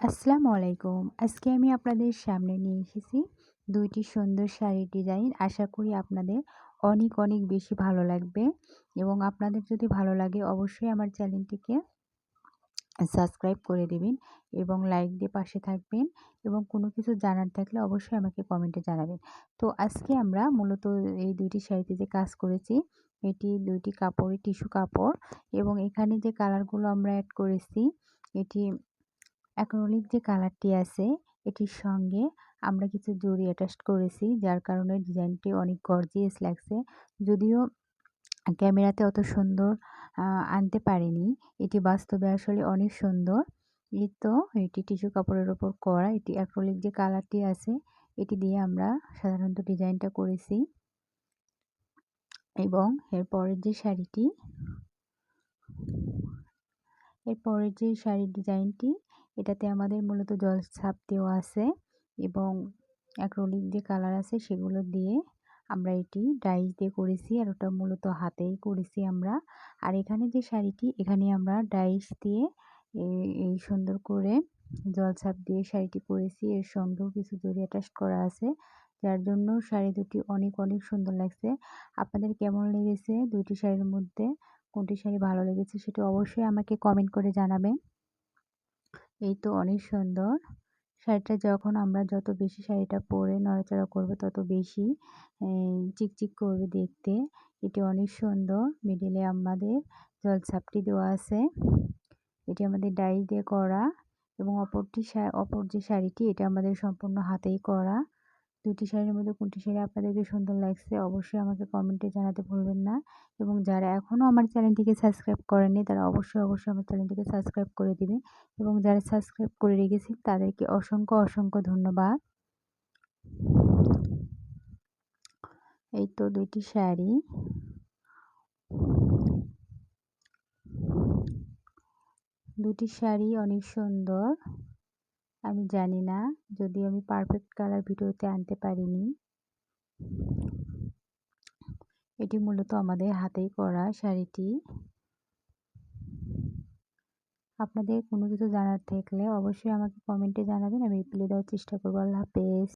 আসসালামু আলাইকুম। আজকে আমি আপনাদের সামনে নিয়ে এসেছি দুইটি সুন্দর শাড়ির ডিজাইন। আশা করি আপনাদের অনেক অনেক বেশি ভালো লাগবে এবং আপনাদের যদি ভালো লাগে অবশ্যই আমার চ্যানেলটিকে সাবস্ক্রাইব করে দেবেন এবং লাইক দিয়ে পাশে থাকবেন এবং কোনো কিছু জানার থাকলে অবশ্যই আমাকে কমেন্টে জানাবেন। তো আজকে আমরা মূলত এই দুইটি শাড়িতে যে কাজ করেছি, এটি দুইটি কাপড়, টিস্যু কাপড় এবং এখানে যে কালারগুলো আমরা অ্যাড করেছি, এটি অ্যাক্রোলিক যে কালারটি আছে, এটির সঙ্গে আমরা কিছু জড়ি অ্যাটাচ করেছি, যার কারণে ডিজাইনটি অনেক গর্জিয়াস লাগছে। যদিও ক্যামেরাতে অত সুন্দর আনতে পারিনি, এটি বাস্তবে আসলে অনেক সুন্দর। এই তো, এটি টিস্যু কাপড়ের ওপর করা, এটি অ্যাক্রোলিক যে কালারটি আছে, এটি দিয়ে আমরা সাধারণত ডিজাইনটা করেছি। এবং এরপরের যে শাড়িটি এরপরের যে শাড়ির ডিজাইনটি এটাতে আমাদের মূলত জল ছাপ দেওয়া আছে এবং অ্যাক্রোলিক যে কালার আছে সেগুলো দিয়ে আমরা এটি ডাইস দিয়ে করেছি আর ওটা মূলত হাতেই করেছি আমরা। আর এখানে যে শাড়িটি, এখানে আমরা ডাইস দিয়ে এই সুন্দর করে জল ছাপ দিয়ে শাড়িটি করেছি। এর সঙ্গেও কিছু জড়ি অ্যাটাচ করা আছে, যার জন্য শাড়ি দুটি অনেক অনেক সুন্দর লাগছে। আপনাদের কেমন লেগেছে দুইটি শাড়ির মধ্যে? কোনটি শাড়ি ভালো লেগেছে সেটা অবশ্যই আমাকে কমেন্ট করে জানাবেন। এই তো অনেক সুন্দর। শাড়িটা যখন আমরা যত বেশি শাড়িটা পরে নড়াচড়া করবে তত বেশি চিকচিক করবে দেখতে। এটি অনেক সুন্দর। মিডিলে আমাদের জল জলছাপটি দেওয়া আছে। এটি আমাদের ডাই দিয়ে করা এবং অপরটি অপর যে শাড়িটি, এটা আমাদের সম্পূর্ণ হাতেই করা। দুটি শাড়ির মধ্যে কোনটি শাড়ি আপনাদেরকে সুন্দর লাগছে, অবশ্যই আমাকে কমেন্টে জানাতে ভুলবেন না। এবং যারা এখনও আমার চ্যানেলটিকে সাবস্ক্রাইব করেনি তারা অবশ্যই অবশ্যই আমার চ্যানেলটিকে সাবস্ক্রাইব করে দিবে এবং যারা সাবস্ক্রাইব করে রেখেছেন, তাদেরকে অসংখ্য অসংখ্য ধন্যবাদ। এই তো দুইটি শাড়ি। দুটি শাড়ি অনেক সুন্দর। আমি জানি না, যদি আমি পারফেক্ট কালার ভিডিওতে আনতে পারিনি। এটি মূলত আমাদের হাতেই করা শাড়িটি। আপনাদের কোনো কিছু জানার থাকলে অবশ্যই আমাকে কমেন্টে জানাবেন, আমি রিপ্লাই দেওয়ার চেষ্টা করব। আল্লাহ হাফেজ।